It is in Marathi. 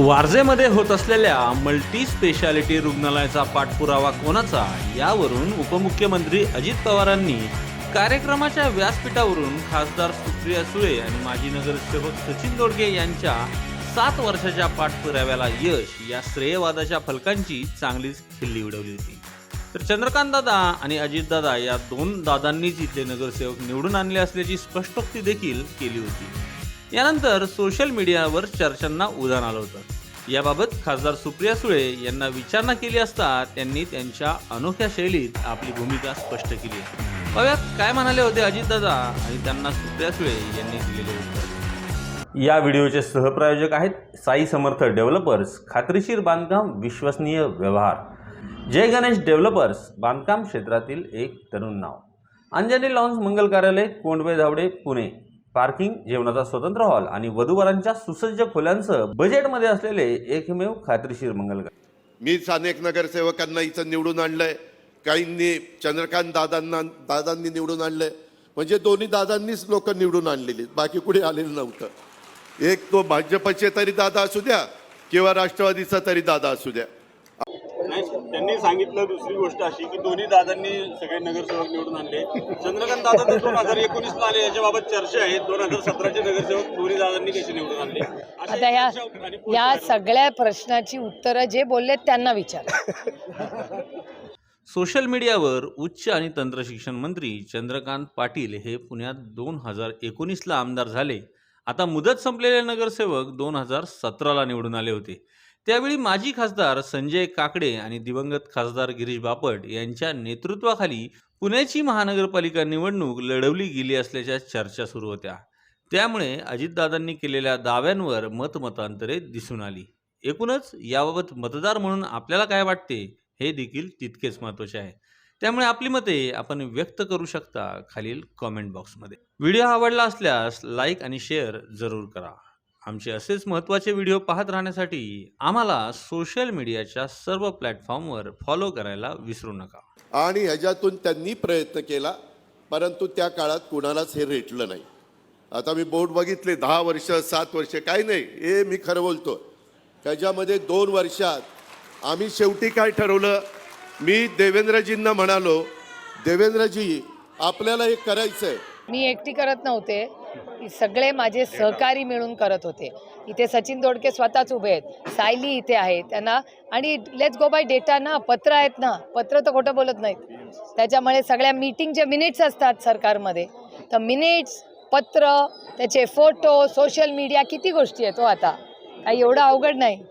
वारजेमध्ये होत असलेल्या मल्टी स्पेशालिटी रुग्णालयाचा पाठपुरावा कोणाचा यावरून उपमुख्यमंत्री अजित पवारांनी कार्यक्रमाच्या व्यासपीठावरून खासदार सुप्रिया सुळे आणि माजी नगरसेवक सचिन दोडगे यांच्या सात वर्षाच्या पाठपुराव्याला यश या श्रेयवादाच्या फलकांची चांगलीच खिल्ली उडवली होती. तर चंद्रकांत दादा आणि अजितदादा या दोन दादांनीच इथले नगरसेवक निवडून आणले असल्याची स्पष्टोक्ती देखील केली होती. यानंतर सोशल मीडियावर चर्चांना उधाण आलं होतं. याबाबत खासदार सुप्रिया सुळे यांना विचारणा केली असता त्यांनी त्यांच्या अनोख्या शैलीत आपली भूमिका स्पष्ट केली. पाहूयात काय म्हणाले होते अजितदादा आणि त्यांना सुप्रिया सुळे यांनी दिलेले उत्तर. या व्हिडिओचे सहप्रायोजक आहेत साई समर्थ डेव्हलपर्स खात्रीशीर बांधकाम विश्वसनीय व्यवहार. जय गणेश डेव्हलपर्स बांधकाम क्षेत्रातील एक तरुण नाव. अंजनी लॉन्स मंगल कार्यालय कोंडवे धावडे पुणे. पार्किंग जेवणाचा स्वतंत्र हॉल आणि वधूवरांच्या सुसज्ज खोल्यांसह बजेटमध्ये असलेले एकमेव खात्रीशीर मंगल मीच अनेक नगरसेवकांना इथं निवडून आणलंय. काहींनी चंद्रकांत दादांना दादांनी निवडून आणलंय. म्हणजे दोन्ही दादांनीच लोक निवडून आणलेली बाकी कुठे आलेलं नव्हतं. एक तो भाजपचे तरी दादा असू द्या किंवा राष्ट्रवादीचा तरी दादा असू द्या. त्यांनी सांगितलं दुसरी गोष्ट अशी की दोन्ही दादांनी सगळे नगरसेवक निवडून आणले. चंद्रकांत दादा तर दोन हजार एकोणीसला आले याच्याबाबत चर्चा आहे. दोन हजार सतराचे नगरसेवक दोन्ही दादांनी कसे निवडून आणले? आता ह्या या. सगळ्या प्रश्नाची उत्तरं जे बोललेत त्यांना विचार. सोशल मीडियावर उच्च आणि तंत्रशिक्षण मंत्री चंद्रकांत पाटील हे पुण्यात दोन हजार एकोणीसला आमदार झाले. आता मुदत संपलेले नगरसेवक दोन हजार सतराला निवडून आले होते. त्यावेळी माजी खासदार संजय काकडे आणि दिवंगत खासदार गिरीश बापट यांच्या नेतृत्वाखाली पुण्याची महानगरपालिका निवडणूक लढवली गेली असल्याच्या चर्चा सुरू होत्या. त्यामुळे अजितदादांनी केलेल्या दाव्यांवर मतमतांतरे दिसून आली. एकूणच याबाबत मतदार म्हणून आपल्याला काय वाटते हे देखील तितकेच महत्त्वाचे आहे. त्यामुळे आपली मते आपण व्यक्त करू शकता खालील कॉमेंट बॉक्समध्ये व्हिडिओ आवडला असल्यास लाईक आणि शेअर जरूर करा. आमचे असेच महत्त्वाचे व्हिडिओ पाहत राहण्यासाठी आम्हाला सोशल मीडियाच्या सर्व प्लॅटफॉर्मवर फॉलो करायला विसरू नका. आणि ह्याच्यातून त्यांनी प्रयत्न केला परंतु त्या काळात कुणालाच हे रेटलं नाही. आता मी बोर्ड बघितले दहा वर्ष सात वर्ष काही नाही हे मी खरं बोलतो त्याच्यामध्ये दोन वर्षात आम्ही शेवटी काय ठरवलं मी देवेंद्रजींना म्हणालो देवेंद्रजी आपल्याला हे करायचं आहे मी एकटी करत नव्हते. सगळे माझे सहकारी मिळून करत होते. इथे सचिन दोडके स्वतःच उभे आहेत. सायली इथे आहे. त्यांना आणि लेट्स गो बाय डेटा ना पत्र आहेत ना पत्र तर खोटं बोलत नाहीत. त्याच्यामुळे सगळ्या मीटिंगचे मिनिट्स असतात सरकारमध्ये. तर मिनिट्स पत्र त्याचे फोटो सोशल मीडिया किती गोष्टी आहेत हो आता. काही एवढं अवघड नाही.